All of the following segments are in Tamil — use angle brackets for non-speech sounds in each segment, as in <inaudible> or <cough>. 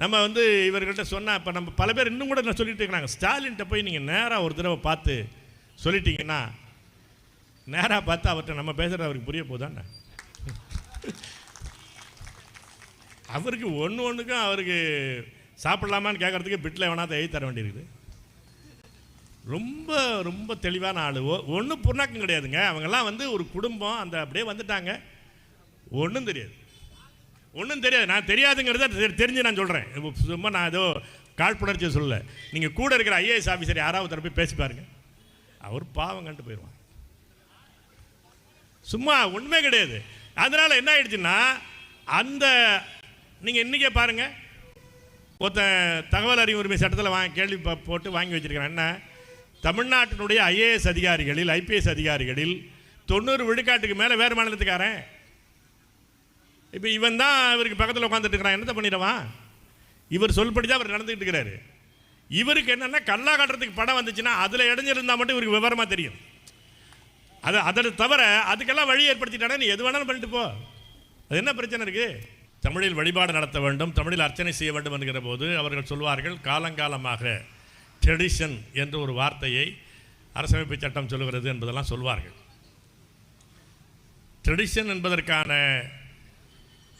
நம்ம வந்து இவர்கள்ட்ட சொன்னால் இப்போ நம்ம பல பேர் இன்னும் கூட நான் சொல்லிட்டு இருக்கிறாங்க ஸ்டாலின்கிட்ட போய் நீங்கள் நேராக ஒரு தடவை பார்த்து சொல்லிட்டீங்கன்னா நேராக பார்த்து அவர்கிட்ட நம்ம பேசுகிறது அவருக்கு புரிய போதானே? அவருக்கு ஒன்று ஒன்றுக்கும் அவருக்கு சாப்பிடலாமான்னு கேட்குறதுக்கு பிட்டில் வேணாத எழுதி தர வேண்டியிருக்குது. ரொம்ப ரொம்ப தெளிவான ஆள். ஒன்றும் புண்ணாக்கம் கிடையாதுங்க. அவங்கெல்லாம் வந்து ஒரு குடும்பம் அந்த அப்படியே வந்துட்டாங்க. ஒன்றும் தெரியாது. ஒன்றும் தெரியாது. நான் தெரியாதுங்கிறத தெ- தெரிஞ்சு நான் சொல்கிறேன் சும்மா நான் ஏதோ காழ்ப்புணர்ச்சியை சொல்லல. நீங்கள் கூட இருக்கிற ஐஏஎஸ் ஆஃபீஸர் யாராவது தரப்பி போய் பேசி பாருங்க. அவர் பாவம் கண்டு போயிடுவான் சும்மா ஒன்றுமே கிடையாது. அதனால் என்ன ஆயிடுச்சுன்னா அந்த நீங்கள் இன்றைக்கே பாருங்கள் ஒருத்தன் தகவல் அறிவு உரிமை சட்டத்தில் வாங்க கேள்வி போட்டு வாங்கி வச்சுருக்கிறேன். என்ன? தமிழ்நாட்டினுடைய ஐஏஎஸ் அதிகாரிகளில் ஐபிஎஸ் அதிகாரிகளில் தொண்ணூறு விழுக்காட்டுக்கு மேலே வேறு மாநிலத்துக்காரன். இப்போ இவன் தான் இவருக்கு பக்கத்தில் உட்காந்துட்டு இருக்கிறான். என்னத்தை பண்ணிடுவான் இவர் சொல்படி தான் அவர் நடந்துக்கிட்டு இருக்கிறாரு. இவருக்கு என்னென்னா கல்லா காட்டுறதுக்கு படம் வந்துச்சுன்னா அதில் இடைஞ்சிருந்தால் மட்டும் இவருக்கு விவரமாக தெரியும். அது அதை தவிர அதுக்கெல்லாம் வழி ஏற்படுத்திட்டானே நீ எது வேணாலும் பண்ணிட்டு போ. அது என்ன பிரச்சனை இருக்குது தமிழில் வழிபாடு நடத்த வேண்டும் தமிழில் அர்ச்சனை செய்ய வேண்டும் என்கிற போது அவர்கள் சொல்வார்கள் காலங்காலமாக ட்ரெடிஷன் என்ற ஒரு வார்த்தையை அரசமைப்பு சட்டம் சொல்லுகிறது என்பதெல்லாம் சொல்வார்கள். ட்ரெடிஷன் என்பதற்கான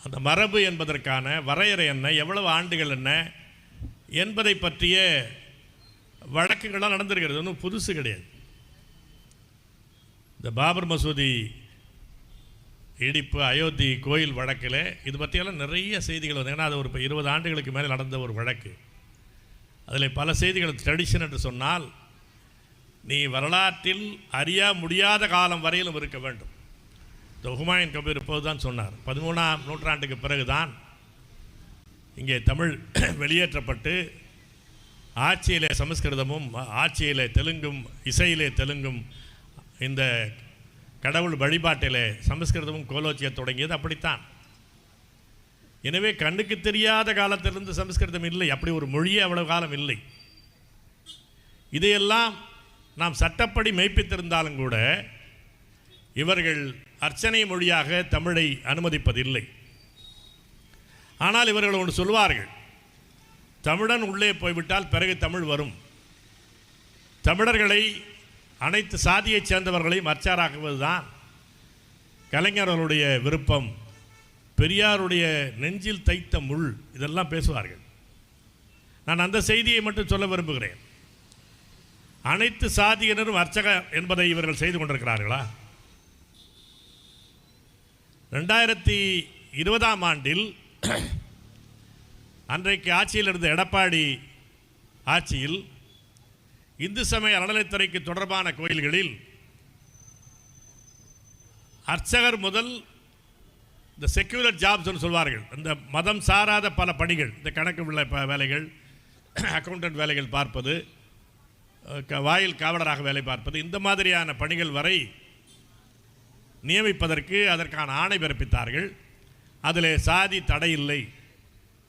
அந்த மரபு என்பதற்கான வரையறை என்ன? எவ்வளவு ஆண்டுகள் என்ன? என்பதை பற்றிய வழக்குகள்லாம் நடந்திருக்கிறது. ஒன்றும் புதுசு கிடையாது. இந்த பாபர் மசூதி இடிப்பு அயோத்தி கோயில் வழக்கில் இது பற்றியெல்லாம் நிறைய செய்திகள் வந்து ஏன்னா அது ஒரு இப்போ இருபது ஆண்டுகளுக்கு மேலே நடந்த ஒரு வழக்கு. அதில் பல செய்திகள் ட்ரெடிஷன் என்று சொன்னால் நீ வரலாற்றில் அறிய முடியாத காலம் வரையிலும் இருக்க வேண்டும். ஹுமாயூன் கபீர் இப்போது தான் சொன்னார். பதிமூணாம் நூற்றாண்டுக்கு பிறகுதான் இங்கே தமிழ் <clears throat> வெளியேற்றப்பட்டு ஆட்சியிலே சமஸ்கிருதமும் ஆட்சியிலே தெலுங்கும் இசையிலே தெலுங்கும் இந்த கடவுள் வழிபாட்டிலே சமஸ்கிருதமும் கோலோச்சிய தொடங்கியது அப்படித்தான். எனவே கண்ணுக்கு தெரியாத காலத்திலிருந்து சமஸ்கிருதம் இல்லை. அப்படி ஒரு மொழியே அவ்வளவு காலம் இல்லை. இதையெல்லாம் நாம் சட்டப்படி மெய்ப்பித்திருந்தாலும் கூட இவர்கள் அர்ச்சனை மொழியாக தமிழை அனுமதிப்பதில்லை. ஆனால் இவர்கள் ஒன்று சொல்வார்கள் தமிழன் உள்ளே போய்விட்டால் பிறகு தமிழ் வரும். தமிழர்களை அனைத்து சாதியைச் சேர்ந்தவர்களையும் அர்ச்சாராக்குவதுதான் கலைஞர்களுடைய விருப்பம். பெரியாருடைய நெஞ்சில் தைத்த முள் இதெல்லாம் பேசுவார்கள். நான் அந்த செய்தியை மட்டும் சொல்ல விரும்புகிறேன். அனைத்து சாதியினரும் அர்ச்சக என்பதை இவர்கள் செய்து கொண்டிருக்கிறார்களா? ரெண்டாயிரத்தி இருபதாம் ஆண்டில் அன்றைக்கு ஆட்சியில் இருந்த எடப்பாடி ஆட்சியில் இந்து சமய அறநிலைத்துறைக்கு தொடர்பான கோயில்களில் அர்ச்சகர் முதல் இந்த செக்யூலர் ஜாப்ஸ்னு சொல்வார்கள். இந்த மதம் சாராத பல பணிகள் இந்த கணக்கு உள்ள ப- வேலைகள் அக்கௌண்டன்ட் வேலைகள் பார்ப்பது க- வாயில் காவலராக வேலை பார்ப்பது இந்த மாதிரியான பணிகள் வரை நியமிப்பதற்கு அதற்கான ஆணை பிறப்பித்தார்கள். அதில் சாதி தடை இல்லை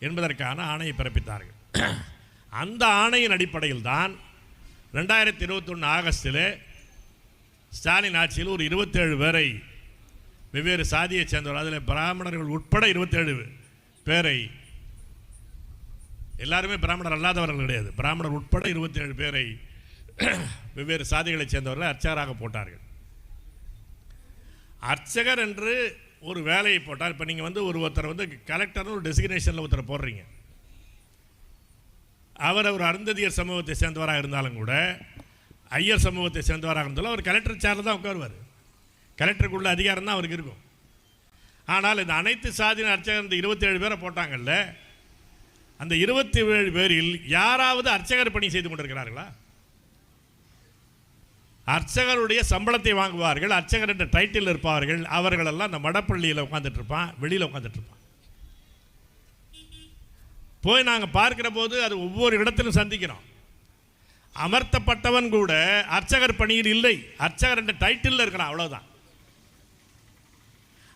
என்பதற்கான ஆணையை பிறப்பித்தார்கள். அந்த ஆணையின் அடிப்படையில் தான் ரெண்டாயிரத்தி இருபத்தொன்று ஆகஸ்டில் ஸ்டாலின் ஆட்சியில் ஒரு இருபத்தேழு பேரை வெவ்வேறு சாதியைச் சேர்ந்தவர் அதில் பிராமணர்கள் உட்பட இருபத்தேழு பேரை எல்லாருமே பிராமணர் அல்லாதவர்கள் கிடையாது. பிராமணர் உட்பட இருபத்தேழு பேரை வெவ்வேறு சாதிகளைச் சேர்ந்தவர்கள் அர்ச்சகராக போட்டார்கள். அர்ச்சகர் என்று ஒரு வேலையை போட்டால் இப்போ நீங்கள் வந்து ஒரு ஒருத்தர் வந்து கலெக்டர்னு ஒரு டெசிக்னேஷனில் ஒருத்தர் போடுறீங்க. அவர் ஒரு அருந்ததியர் சமூகத்தை சேர்ந்தவராக இருந்தாலும் கூட ஐயர் சமூகத்தை சேர்ந்தவராக இருந்தாலும் அவர் கலெக்டர் சேரில் தான் உட்காருவார். கலெக்டருக்குள்ள அதிகாரம் தான் அவருக்கு இருக்கும். ஆனால் இந்த அனைத்து சாதியின அர்ச்சகர் இந்த இருபத்தேழு பேரை போட்டாங்கல்ல அந்த இருபத்தி ஏழு பேரில் யாராவது அர்ச்சகர் பணி செய்து கொண்டிருக்கிறார்களா? அர்ச்சகருடைய சம்பளத்தை வாங்குவார்கள் அர்ச்சகர் என்ற டைட்டில் இருப்பார்கள் அவர்களெல்லாம் அந்த மடப்பள்ளியில் உட்காந்துட்டு இருப்பான் வெளியில் உட்காந்துட்டு இருப்பான் போய் நாங்கள் பார்க்கிற போது அது ஒவ்வொரு இடத்திலும் சந்திக்கிறோம். அமர்த்தப்பட்டவன் கூட அர்ச்சகர் பணியில் இல்லை அர்ச்சகர் என்ற டைட்டில் இருக்கிறான் அவ்வளோதான்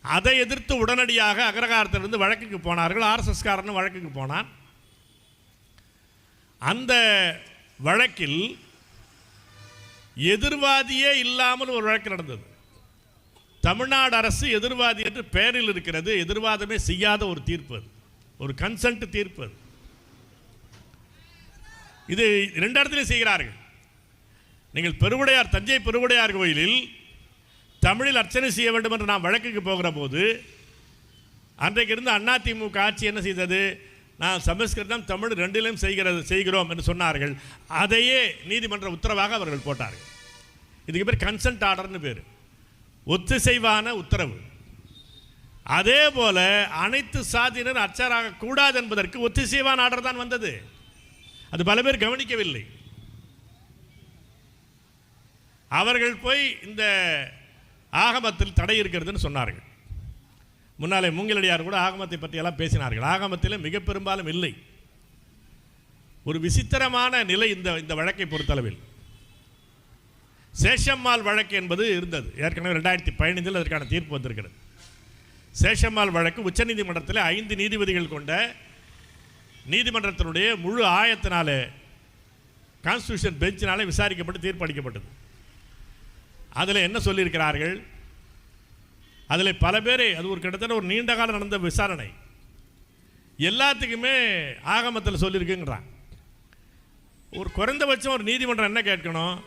அதை எதிர்த்து உடனடியாக அக்ரகாரத்திலிருந்து வழக்குக்கு போனார்கள் ஆர்எஸ்எஸ் காரன் வழக்குக்கு போனான். அந்த வழக்கில் எதிர்வாதியே இல்லாமல் ஒரு வழக்கு நடந்தது. தமிழ்நாடு அரசு எதிர்வாதி என்று பெயரில் இருக்கிறது. எதிர்வாதமே செய்யாத ஒரு தீர்ப்பு அது. ஒரு கன்சென்ட் தீர்ப்பு அது. இது ரெண்டு இடத்துலையும் செய்கிறார்கள். நீங்கள் பெருவுடையார் தஞ்சை பெருவுடையார் கோயிலில் தமிழில் அர்ச்சனை செய்ய வேண்டும் என்று நாம் வழக்குக்கு போகிற போது அன்றைக்கு இருந்த அதிமுக ஆட்சி என்ன செய்தது? நான் சமஸ்கிருதம் தமிழ் ரெண்டிலும் செய்கிறது செய்கிறோம் என்று சொன்னார்கள். அதையே நீதிமன்ற உத்தரவாக அவர்கள் போட்டார்கள். இதுக்கு பேர் கன்சல்ட் ஆர்டர்னு பேர். ஒத்திசைவான உத்தரவு. அதே போல அனைத்து சாதியினர் அர்ச்சராக கூடாது என்பதற்கு ஒத்திசைவான ஆர்டர் தான் வந்தது. அது பல பேர் கவனிக்கவில்லை. அவர்கள் போய் இந்த ஆகமத்தில் தடை இருக்கிறதுன்னு சொன்னார்கள். முன்னாலே மூங்கிலடியார் கூட ஆகமத்தை பற்றியெல்லாம் பேசினார்கள். ஆகமத்தில் மிக பெரும்பாலும் இல்லை. ஒரு விசித்திரமான நிலை இந்த இந்த வழக்கை பொறுத்தளவில். சேஷம்மாள் வழக்கு என்பது இருந்தது. ஏற்கனவே ரெண்டாயிரத்தி பதினைந்தில் அதற்கான தீர்ப்பு வந்திருக்கிறது. சேஷம்மாள் வழக்கு உச்சநீதிமன்றத்தில் ஐந்து நீதிபதிகள் கொண்ட நீதிமன்றத்தினுடைய முழு ஆயத்தினாலே கான்ஸ்டியூஷன் பெஞ்சினாலே விசாரிக்கப்பட்டு தீர்ப்பளிக்கப்பட்டது. அதில் என்ன சொல்லியிருக்கிறார்கள்? அதில் பல பேர் அது ஒரு கிட்டத்தட்ட ஒரு நீண்ட காலம் நடந்த விசாரணை. எல்லாத்துக்குமே ஆகமத்தில் சொல்லியிருக்குங்கிறான் ஒரு குறைந்தபட்சம் ஒரு நீதிமன்றம் என்ன கேட்கணும்?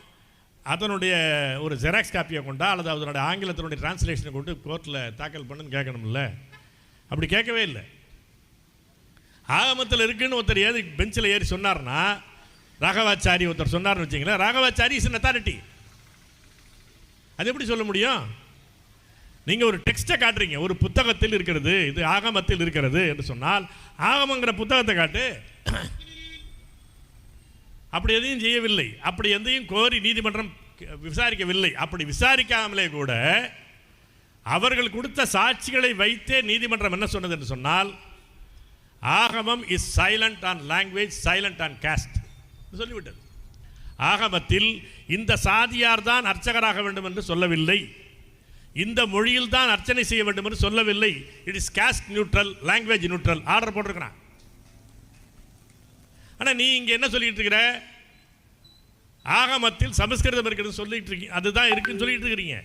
அதனுடைய ஒரு ஜெராக்ஸ் காப்பியை கொண்டா அல்லது அதனுடைய ஆங்கிலத்தினுடைய டிரான்ஸ்லேஷனை கொண்டு கோர்ட்டில் தாக்கல் பண்ணுன்னு கேட்கணும்ல? அப்படி கேட்கவே இல்லை. ஆகமத்தில் இருக்குன்னு ஒருத்தர் ஏது பெஞ்சில் ஏறி சொன்னார்னா ராகவாச்சாரி ஒருத்தர் சொன்னார்னு வச்சிங்களேன் ராகவாச்சாரி இஸ் அத்தாரிட்டி அது எப்படி சொல்ல முடியும்? நீங்கள் ஒரு டெக்ஸ்ட்டை காட்டுறீங்க. ஒரு புத்தகத்தில் இருக்கிறது இது ஆகமத்தில் இருக்கிறது என்று சொன்னால் ஆகமங்கிற புத்தகத்தை காட்டு. அப்படி எதையும் செய்யவில்லை. அப்படி எதையும் கோரி நீதிமன்றம் விசாரிக்கவில்லை. அப்படி விசாரிக்காமலே கூட அவர்கள் கொடுத்த சாட்சிகளை வைத்தே நீதிமன்றம் என்ன சொன்னது என்று சொன்னால் ஆகமம் is silent on language silent on caste சொல்லிவிட்டது. ஆகமத்தில் இந்த சாதியார் தான் அர்ச்சகராக வேண்டும் என்று சொல்லவில்லை. இந்த மொழியில் தான் அர்ச்சனை செய்ய வேண்டும் என்று சொல்லவில்லை. It is caste neutral language neutral order போட்டிருக்கிறான். ஆனால் நீ இங்கே என்ன சொல்லிட்டு இருக்கிற? ஆகமத்தில் சமஸ்கிருதம் இருக்கிறது சொல்லிட்டு இருக்கீங்க அதுதான் இருக்குன்னு சொல்லிட்டு இருக்கிறீங்க.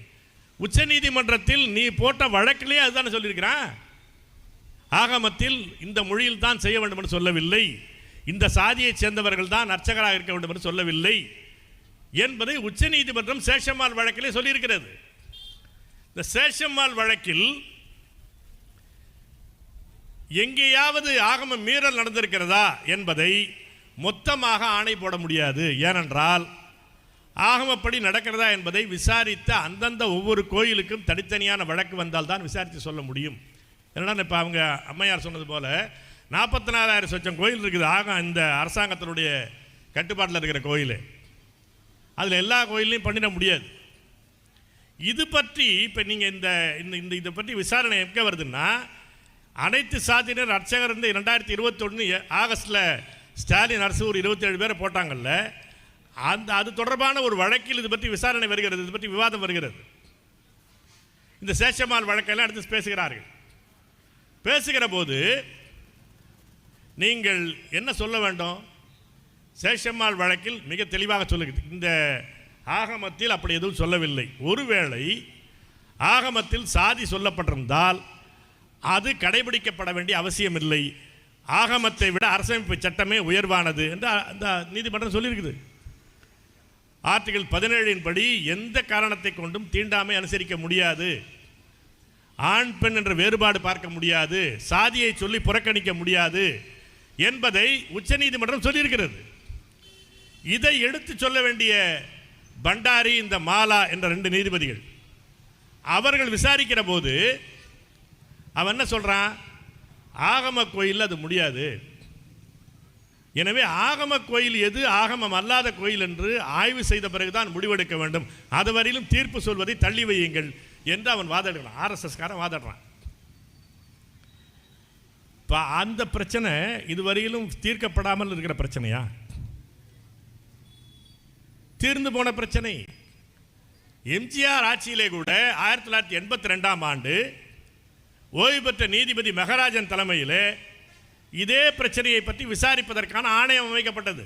உச்ச நீதிமன்றத்தில் நீ போட்ட வழக்கிலேயே அதுதானே சொல்லியிருக்கிறான். ஆகமத்தில் இந்த மொழியில் தான் செய்ய வேண்டும் என்று சொல்லவில்லை. இந்த சாதியைச் சேர்ந்தவர்கள் தான் அர்ச்சகராக இருக்க வேண்டும் என்று சொல்லவில்லை. என்பதை உச்ச நீதிமன்றம் சேஷம்மாள் வழக்கிலே சொல்லியிருக்கிறது. இந்த சேஷம்மாள் வழக்கில் எங்கேயாவது ஆகம மீறல் நடந்திருக்கிறதா என்பதை மொத்தமாக ஆணை போட முடியாது. ஏனென்றால் ஆகமப்படி நடக்கிறதா என்பதை விசாரித்த அந்தந்த ஒவ்வொரு கோயிலுக்கும் தனித்தனியான வழக்கு வந்தால் தான் விசாரித்து சொல்ல முடியும். என்னன்னா இப்போ அவங்க அம்மையார் சொன்னது போல் நாற்பத்தி நாலாயிரம் சொச்சம் கோயில் இருக்குது. ஆக இந்த அரசாங்கத்தினுடைய கட்டுப்பாட்டில் இருக்கிற கோயில். அதில் எல்லா கோயிலையும் பண்ணிட முடியாது. இது பற்றி இப்போ நீங்கள் இந்த இந்த இந்த இதை பற்றி விசாரணை எங்கே வருதுன்னா அனைத்து சாதியினர் அர்ச்சகர் இருந்து ரெண்டாயிரத்தி இருபத்தொன்று ஆகஸ்டில் ஸ்டாலின் அரசு ஒரு இருபத்தேழு பேரை போட்டாங்கல்ல அந்த அது தொடர்பான ஒரு வழக்கில் இது பற்றி விசாரணை வருகிறது இது பற்றி விவாதம் வருகிறது. இந்த சேஷமால் வழக்கெல்லாம் எடுத்து பேசுகிறார்கள். பேசுகிற போது நீங்கள் என்ன சொல்ல வேண்டும்? சேஷம்மாள் வழக்கில் மிக தெளிவாக சொல்லுகிறது. இந்த ஆகமத்தில் அப்படி எதுவும் சொல்லவில்லை. ஒருவேளை ஆகமத்தில் சாதி சொல்லப்பட்டிருந்தால் அது கடைபிடிக்கப்பட வேண்டிய அவசியமில்லை. ஆகமத்தை விட அரசமைப்பு சட்டமே உயர்வானது என்று அந்த நீதிமன்றம் சொல்லியிருக்குது. ஆர்டிகல் பதினேழின் படி எந்த காரணத்தை கொண்டும் தீண்டாமை அனுசரிக்க முடியாது. ஆண் பெண் என்ற வேறுபாடு பார்க்க முடியாது. சாதியை சொல்லி புறக்கணிக்க முடியாது என்பதை உச்சநீதிமன்றம் சொல்லியிருக்கிறது. இதை எடுத்து சொல்ல வேண்டிய பண்டாரி இந்த மாலா என்ற ரெண்டு நீதிபதிகள். அவர்கள் விசாரிக்கிற போது அவன் என்ன சொல்கிறான் ஆகம கோயில் அது முடியாது. எனவே ஆகம கோயில் எது? ஆகமம் அல்லாத கோயில் என்று ஆய்வு செய்த பிறகுதான் முடிவெடுக்க வேண்டும். அதுவரையிலும் தீர்ப்பு சொல்வதை தள்ளி வையுங்கள் என்று அவன் வாதாடுகிறான். ஆர்எஸ்எஸ்காரன் வாதாடுறான். இப்போ அந்த பிரச்சனை இதுவரையிலும் தீர்க்கப்படாமல் இருக்கிற பிரச்சனையா? தீர்ந்து போன பிரச்சனை. எம்ஜிஆர் ஆட்சியிலே கூட ஆயிரத்தி தொள்ளாயிரத்தி எண்பத்தி ரெண்டாம் ஆண்டு ஓய்வு பெற்ற நீதிபதி மெகராஜன் தலைமையில் இதே பிரச்சனையை பற்றி விசாரிப்பதற்கான ஆணையம் அமைக்கப்பட்டது.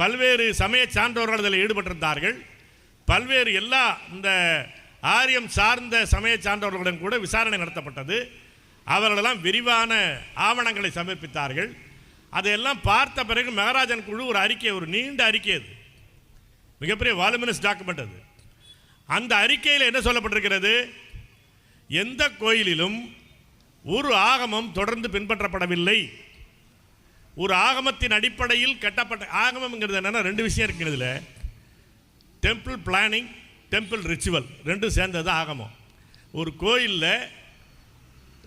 பல்வேறு சமய சான்றோர்கள் அதில் ஈடுபட்டிருந்தார்கள். பல்வேறு எல்லா இந்த ஆரியம் சார்ந்த சமய சான்றோர்களுடன் கூட விசாரணை நடத்தப்பட்டது. அவர்களெல்லாம் விரிவான ஆவணங்களை சமர்ப்பித்தார்கள். அதையெல்லாம் பார்த்த பிறகு மெகராஜன் குழு ஒரு அறிக்கை ஒரு நீண்ட அறிக்கை அது. மிகப்பெரிய வாலுமினஸ் டாக்குமெண்ட் அது. அந்த அறிக்கையில் என்ன சொல்லப்பட்டிருக்கிறது? எந்த கோயிலிலும் ஒரு ஆகமம் தொடர்ந்து பின்பற்றப்படவில்லை. ஒரு ஆகமத்தின் அடிப்படையில் கட்டப்பட்ட ஆகமம்ங்கிறது என்னென்னா ரெண்டு விஷயம் இருக்கிறதுல டெம்பிள் பிளானிங் டெம்பிள் ரிச்சுவல் ரெண்டும் சேர்ந்தது ஆகமம். ஒரு கோயிலில்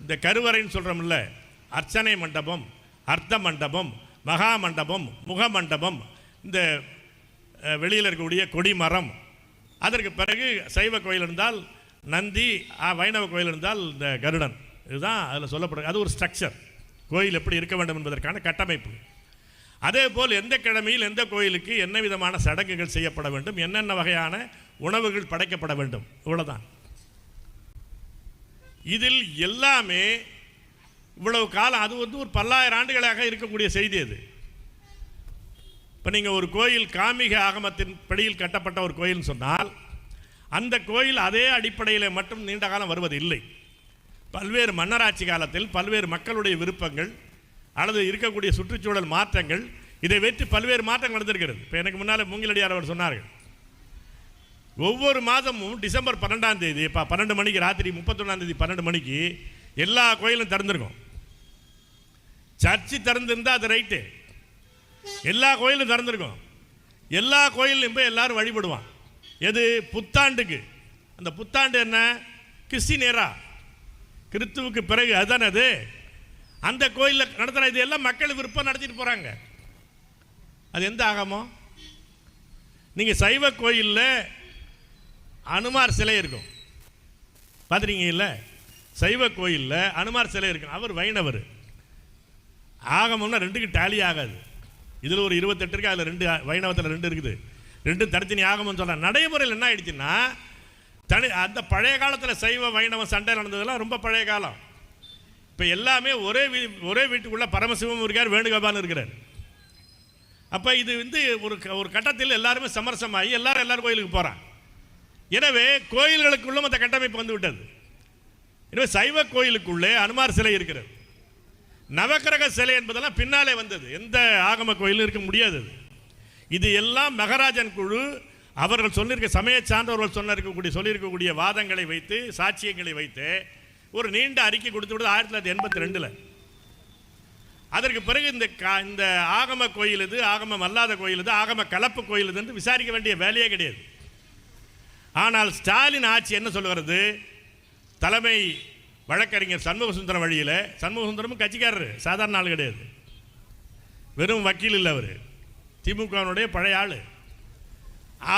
இந்த கருவறைன்னு சொல்கிறோம்ல அர்ச்சனை மண்டபம் அர்த்த மண்டபம் மகா மண்டபம் முக மண்டபம் இந்த வெளியில் இருக்கக்கூடிய கொடி மரம் அதற்கு பிறகு சைவ கோயில் இருந்தால் நந்தி வைணவ கோயில் இருந்தால் இந்த கருடன். இதுதான் அதில் சொல்லப்படுறது அது ஒரு ஸ்ட்ரக்சர் கோயில் எப்படி இருக்க வேண்டும் என்பதற்கான கட்டமைப்பு. அதே போல் எந்த கிழமையில் எந்த கோயிலுக்கு என்ன விதமான சடங்குகள் செய்யப்பட வேண்டும் என்னென்ன வகையான உணவுகள் படைக்கப்பட வேண்டும் இவ்வளோதான் இதில் எல்லாமே இவ்வளவு காலம் அது வந்து ஒரு பல்லாயிரம் ஆண்டுகளாக இருக்கக்கூடிய செய்தி அது. இப்போ நீங்கள் ஒரு கோயில் காமிக ஆகமத்தின் படியில் கட்டப்பட்ட ஒரு கோயில்னு சொன்னால் அந்த கோயில் அதே அடிப்படையில் மட்டும் நீண்ட காலம் வருவது இல்லை பல்வேறு மன்னராட்சி காலத்தில் பல்வேறு மக்களுடைய விருப்பங்கள் அல்லது இருக்கக்கூடிய சுற்றுச்சூழல் மாற்றங்கள் இதை வைத்து பல்வேறு மாற்றங்கள் நடந்திருக்கிறது. இப்போ எனக்கு முன்னால் மூங்கிலடியார் அவர் சொன்னார்கள். ஒவ்வொரு மாதமும் டிசம்பர் பன்னெண்டாம் தேதி இப்போ பன்னெண்டு மணிக்கு ராத்திரி முப்பத்தொன்னாம் தேதி பன்னெண்டு மணிக்கு எல்லா கோயிலும் திறந்துருக்கும். சர்ச்சு திறந்துருந்தால் அது ரைட்டு. எல்லா கோயிலும் திறந்திருக்கும். எல்லா கோயிலையும் போய் எல்லாரும் வழிபடுவான். எது? புத்தாண்டுக்கு. அந்த புத்தாண்டு என்ன? கிறிஸ்டினேரா கிறிஸ்துவுக்கு பிறகு அதுதானே அது? அந்த கோயிலில் நடத்துகிற இது எல்லாம் மக்கள் விருப்பம் நடத்திட்டு போகிறாங்க அது எந்த ஆகமம் நீங்கள் சைவ கோயிலில் அனுமார் சிலை இருக்கும். பார்த்துருக்கீங்கல்ல சைவ கோயிலில் அனுமார் சிலை இருக்கும். அவர் வைணவர். ஆகமம்னா ரெண்டுக்கு டேலி ஆகாது. இதில் ஒரு இருபத்தெட்டு இருக்குது அதில் ரெண்டு வைணவத்தில் ரெண்டு இருக்குது. ரெண்டு தனித்தனி ஆகமம்னு சொல்கிறேன் நடைமுறையில் என்ன ஆயிடுச்சுன்னா தனி அந்த பழைய காலத்தில் சைவ வைணவம் சண்டை நடந்ததெல்லாம் ரொம்ப பழைய காலம். இப்போ எல்லாமே ஒரே வீ ஒரே வீட்டுக்குள்ளே பரமசிவம் இருக்கார் வேணுகோபால் இருக்கிறார். அப்போ இது வந்து ஒரு க- ஒரு கட்டத்தில் எல்லாருமே சமரசமாகி எல்லாரும் எல்லாரும் கோயிலுக்கு போகிறான் எனவே கோயில்களுக்குள்ளும் அந்த கட்டமைப்பு வந்து விட்டது. எனவே சைவ கோயிலுக்குள்ளே அனுமார் சிலை இருக்கிறது. நவக்கிரக சிலை என்பதெல்லாம் பின்னாலே வந்தது. எந்த ஆகம கோயிலும் இருக்க முடியாது அது. இது எல்லாம் மகராஜன் குழு அவர்கள் சொல்லியிருக்க சமய சான்றவர்கள் சொன்னிருக்கக்கூடிய சொல்லியிருக்கக்கூடிய வாதங்களை வைத்து சாட்சியங்களை வைத்து ஒரு நீண்ட அறிக்கை கொடுத்து விடுது ஆயிரத்தி தொள்ளாயிரத்தி எண்பத்தி ரெண்டில். அதற்கு பிறகு இந்த கா- இந்த ஆகம கோயில் இது ஆகமம் அல்லாத கோயில் இது ஆகம கலப்பு கோயில் இது என்று விசாரிக்க வேண்டிய வேலையே கிடையாது. ஆனால் ஸ்டாலின் ஆட்சி என்ன சொல்கிறது தலைமை வழக்கறிஞர் சண்முக சுந்தரம் வழியில் சண்முக சுந்தரமும் கட்சிக்காரர் சாதாரண ஆள் கிடையாது. வெறும் வக்கீல் இல்லை அவர். திமுகவினுடைய பழைய ஆள்.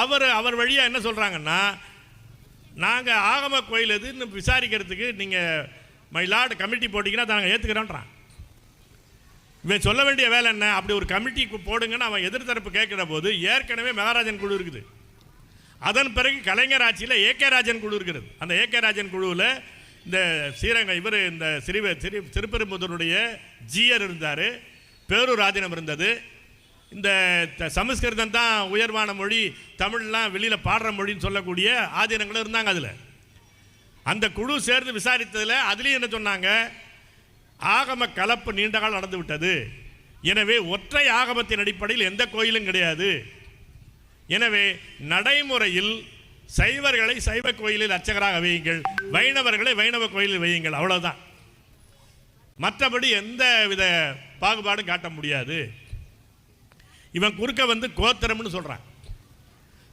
அவர் அவர் வழியாக என்ன சொல்கிறாங்கன்னா நாங்கள் ஆகம கோயில் எதுன்னு விசாரிக்கிறதுக்கு நீங்கள் மயிலாடு கமிட்டி போட்டிங்கன்னா அதை நாங்கள் ஏற்றுக்கிறோன்றான் இவன் சொல்ல வேண்டிய வேலை என்ன? அப்படி ஒரு கமிட்டி போடுங்கன்னு அவன் எதிர்த்தரப்பு கேட்கிற போது ஏற்கனவே மகாராஜன் குழு இருக்குது. அதன் பிறகு கலைஞர் ஆட்சியில் ஏகே ராஜன் குழு இருக்கிறது. அந்த ஏகே ராஜன் குழுவில் இந்த ஸ்ரீரங்க இவர் இந்த சிறுவ சிறு திருப்பெரும்புதனுடைய ஜியர் இருந்தார். பேரூர் ஆதீனம் இருந்தது. இந்த த- சமஸ்கிருதம் தான் உயர்வான மொழி தமிழ்லாம் வெளியில் பாடுற மொழின்னு சொல்லக்கூடிய ஆதீனங்களும் இருந்தாங்க அதில். அந்த குழு சேர்ந்து விசாரித்ததில் அதுலேயும் என்ன சொன்னாங்க? ஆகம கலப்பு நீண்ட காலம் நடந்து விட்டது. எனவே ஒற்றை ஆகமத்தின் அடிப்படையில் எந்த கோயிலும் கிடையாது. எனவே நடைமுறையில் சைவர்களை சைவ கோயிலில் அர்ச்சகராக வையுங்கள். வைணவர்களை வைணவ கோயிலில் வையுங்கள். அவ்வளோதான் மற்றபடி எந்த வித பாகுபாடும் காட்ட முடியாது. இவன் குறுக்க வந்து கோத்திரம்னு சொல்கிறான்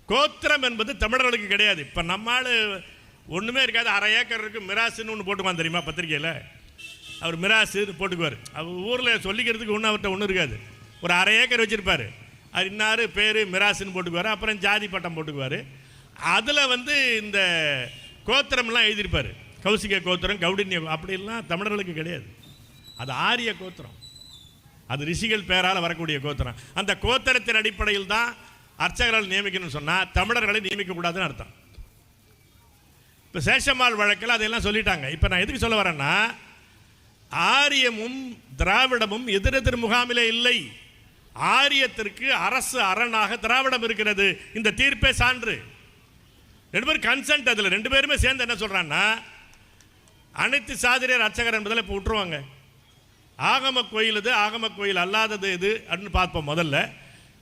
கோத்திரம் என்பது தமிழர்களுக்கு கிடையாது. இப்போ நம்மால் ஒன்றுமே இருக்காது. அரை ஏக்கர் இருக்கு. மிராசுன்னு ஒன்று போட்டுக்குவான் தெரியுமா பத்திரிக்கையில் அவர் மிராசுன்னு போட்டுக்குவார். அவர் ஊரில் சொல்லிக்கிறதுக்கு ஒன்றும் அவர்கிட்ட ஒன்றும் இருக்காது. ஒரு அரை ஏக்கர் வச்சுருப்பார். அது இன்னார் பேர் மிராசுன்னு போட்டுக்குவார். அப்புறம் ஜாதி பட்டம் போட்டுக்குவார். அதில் வந்து இந்த கோத்திரம்லாம் எழுதியிருப்பார். கௌசிக கோத்திரம் கௌடின்ய அப்படிலாம் தமிழர்களுக்கு கிடையாது. அது ஆரிய கோத்திரம். அது ரிஷிகள் பேரால் வரக்கூடிய கோத்திரம். அந்த கோத்திரத்தின் அடிப்படையில் தான் அர்ச்சகர்கள் நியமிக்கணும்னு சொன்னால் தமிழர்களை நியமிக்கக்கூடாதுன்னு அர்த்தம். இப்போ சேஷம்மாள் வழக்கில் அதையெல்லாம் சொல்லிட்டாங்க. இப்போ நான் எதுக்கு சொல்ல வரேன்னா ஆரியமும் திராவிடமும் எதிரெதிர் முகாமிலே இல்லை. ஆரியத்திற்கு அரசு அரணாக திராவிடம் இருக்கிறது. இந்த தீர்ப்பே சான்று. ரெண்டு பேரும் கன்சென்ட் அதில். ரெண்டு பேருமே சேர்ந்து என்ன சொல்கிறான்னா அனைத்து சாதிரியர் அர்ச்சகர் என்பதில் இப்போ விட்டுருவாங்க. ஆகம கோயில் இது ஆகம கோயில் அல்லாதது எது அப்படின்னு பார்ப்போம் முதல்ல.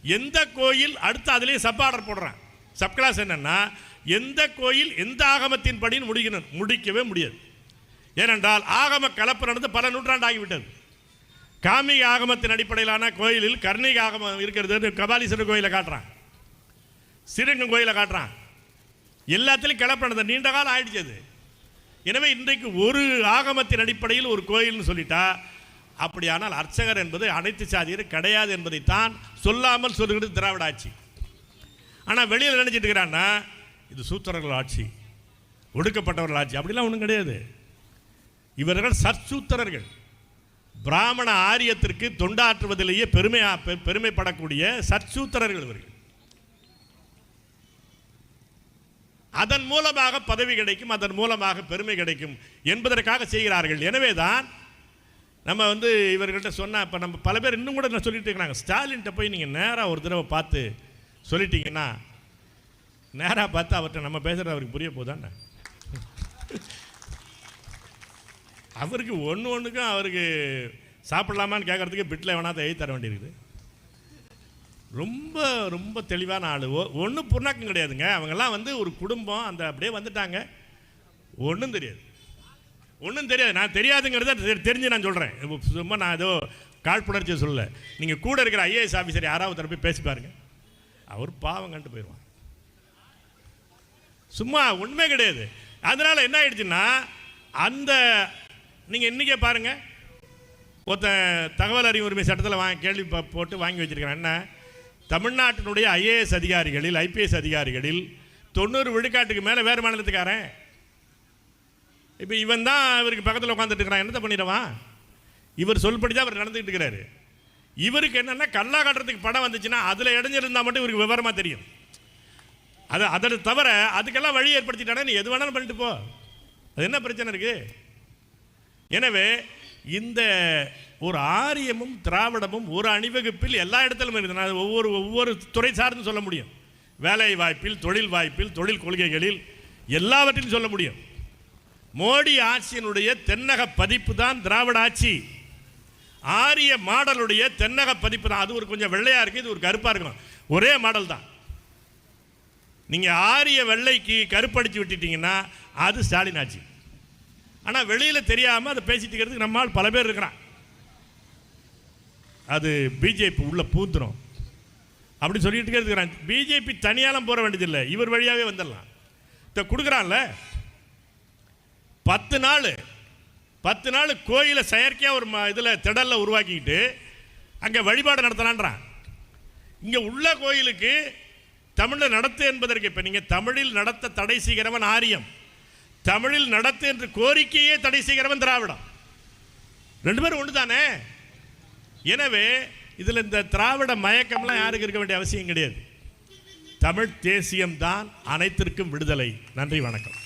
எந்த கோயில் அடுத்து அதுலேயே சப் ஆர்டர் போடுறான். சப் கிளாஸ் என்னன்னா எந்த கோயில் எந்த ஆகமத்தின் படின்னு முடிக்கணும். முடிக்கவே முடியாது. ஏனென்றால் ஆகம கலப்பு நடந்து பல நூற்றாண்டு ஆகிவிட்டது காமிக ஆகமத்தின் அடிப்படையிலான கோயிலில் கர்ணிக ஆகமம் இருக்கிறது கபாலீஸ்வரர் கோயிலை காட்டுறான். ஸ்ரீரங்கம் கோயிலை காட்டுறான். எல்லாத்துலேயும் கிளப்பினது நீண்ட காலம் ஆயிடுச்சு அது. எனவே இன்றைக்கு ஒரு ஆகமத்தின் அடிப்படையில் ஒரு கோயில்னு சொல்லிட்டா அப்படியானால் அர்ச்சகர் என்பது அனைத்து சாதியரும் கிடையாது என்பதைத்தான் சொல்லாமல் சொல்லுகிறது திராவிட ஆட்சி. ஆனால் வெளியில் நினைச்சிட்டு இருக்கிறான்னா இது சூத்திரர்கள் ஆட்சி ஒடுக்கப்பட்டவர்கள் ஆட்சி அப்படிலாம் ஒன்றும் கிடையாது. இவர்கள் சற்சூத்திரர்கள். பிராமண ஆரியத்திற்கு தொண்டாற்றுவதிலேயே பெருமை பெருமைப்படக்கூடிய சற்சூத்திரர்கள் இவர்கள். அதன் மூலமாக பதவி கிடைக்கும் அதன் மூலமாக பெருமை கிடைக்கும் என்பதற்காக செய்கிறார்கள். எனவே தான் நம்ம வந்து இவர்கள்ட்ட சொன்னால் இப்போ நம்ம பல பேர் இன்னும் கூட நான் சொல்லிட்டு இருக்கிறாங்க. ஸ்டாலின்கிட்ட போய் நீங்கள் நேராக ஒரு தடவை பார்த்து சொல்லிட்டீங்கன்னா நேராக பார்த்து அவர்கிட்ட நம்ம பேசுகிறது அவருக்கு புரிய போதானே அவருக்கு ஒன்று ஒன்றுக்கும் அவருக்கு சாப்பிடலாமான்னு கேட்குறதுக்கு பிட்டில் வேணாத எழுதி தர வேண்டியிருக்குது. ரொம்ப ரொம்ப தெளிவான ஆள். ஒன்றும் புண்ணாக்கம் கிடையாதுங்க. அவங்கெல்லாம் வந்து ஒரு குடும்பம். அந்த அப்படியே வந்துட்டாங்க. ஒன்றும் தெரியாது. ஒன்றும் தெரியாது. நான் தெரியாதுங்கிறத தெ- தெரிஞ்சு நான் சொல்கிறேன் சும்மா நான் ஏதோ காழ்ப்புணர்ச்சியை சொல்லலை. நீங்கள் கூட இருக்கிற ஐஏஎஸ் ஆஃபீஸர் யாராவது தரப்பி போய் பேசி பாருங்க. அவர் பாவம் கண்டு போயிடுவான் சும்மா உண்மை கிடையாது. அதனால் என்ன ஆயிடுச்சுன்னா அந்த நீங்கள் இன்றைக்கே பாருங்கள் ஒருத்தன் தகவல் அறிவு உரிமை சட்டத்தில் வாங்கி கேள்வி போட்டு வாங்கி வச்சுருக்கிறேன். என்ன? தமிழ்நாட்டினுடைய ஐஏஎஸ் அதிகாரிகளில் ஐபிஎஸ் அதிகாரிகளில் தொண்ணூறு விழுக்காட்டுக்கு மேலே வேறு மாநிலத்துக்காரன். இப்போ இவன் தான் இவருக்கு பக்கத்தில் உட்காந்துட்டு இருக்கிறான். என்னத்தை பண்ணிடுவான் இவர் சொல்படி தான் அவர் நடந்துக்கிட்டு இருக்கிறாரு. இவருக்கு என்னென்னா கல்லா கட்டுறதுக்கு படம் வந்துச்சுன்னா அதில் இடைஞ்சிருந்தால் மட்டும் இவருக்கு விவரமாக தெரியும். அது அதை தவிர அதுக்கெல்லாம் வழி ஏற்படுத்திட்டானே நீ எது வேணாலும் பண்ணிட்டு போ. அது என்ன பிரச்சனை இருக்குது எனவே இந்த ஒரு ஆரியமும் திராவிடமும் ஒரு அணிவகுப்பில் எல்லா இடத்திலும் இருக்குது. நான் ஒவ்வொரு ஒவ்வொரு துறை சார்ந்து சொல்ல முடியும். வேலை வாய்ப்பில் தொழில் வாய்ப்பில் தொழில் கொள்கைகளில் எல்லாவற்றிலும் சொல்ல முடியும். மோடி ஆட்சியினுடைய தென்னக பதிப்பு தான் திராவிட ஆட்சி. ஆரிய மாடலுடைய தென்னக பதிப்பு தான். அது ஒரு கொஞ்சம் வெள்ளையாக இருக்குது இது ஒரு கருப்பாக இருக்கும் ஒரே மாடல் தான். நீங்கள் ஆரிய வெள்ளைக்கு கருப்படிச்சு விட்டுட்டீங்கன்னா அது ஸ்டாலின் ஆட்சி. ஆனால் வெளியில் தெரியாமல் அதை பேசிட்டு இருக்கிறதுக்கு நம்மால் பல பேர் இருக்கிறான். அது பிஜேபி உள்ளே பூத்துரும் அப்படி சொல்லிட்டு இருக்கிறான். பிஜேபி தனியாலாம் போற வேண்டியதில்லை. இவர் வழியாகவே வந்துடலாம். இதை கொடுக்குறான்ல? பத்து நாள் பத்து நாள் கோயிலை செயற்கையாக ஒரு இதில் திடலில் உருவாக்கிக்கிட்டு அங்கே வழிபாடு நடத்தலான்றான். இங்கே உள்ள கோயிலுக்கு தமிழில் நடத்து என்பதற்கு இப்போ நீங்கள் தமிழில் நடத்த தடை செய்கிறவன் ஆரியம். தமிழில் நடத்து என்று கோரிக்கையே தடை செய்கிறவன் திராவிடம். ரெண்டு பேரும் ஒன்று தானே? எனவே இதில் இந்த திராவிட மயக்கம்லாம் யாருக்கு இருக்க வேண்டிய அவசியம் கிடையாது. தமிழ் தேசியம்தான் அனைத்திற்கும் விடுதலை. நன்றி வணக்கம்.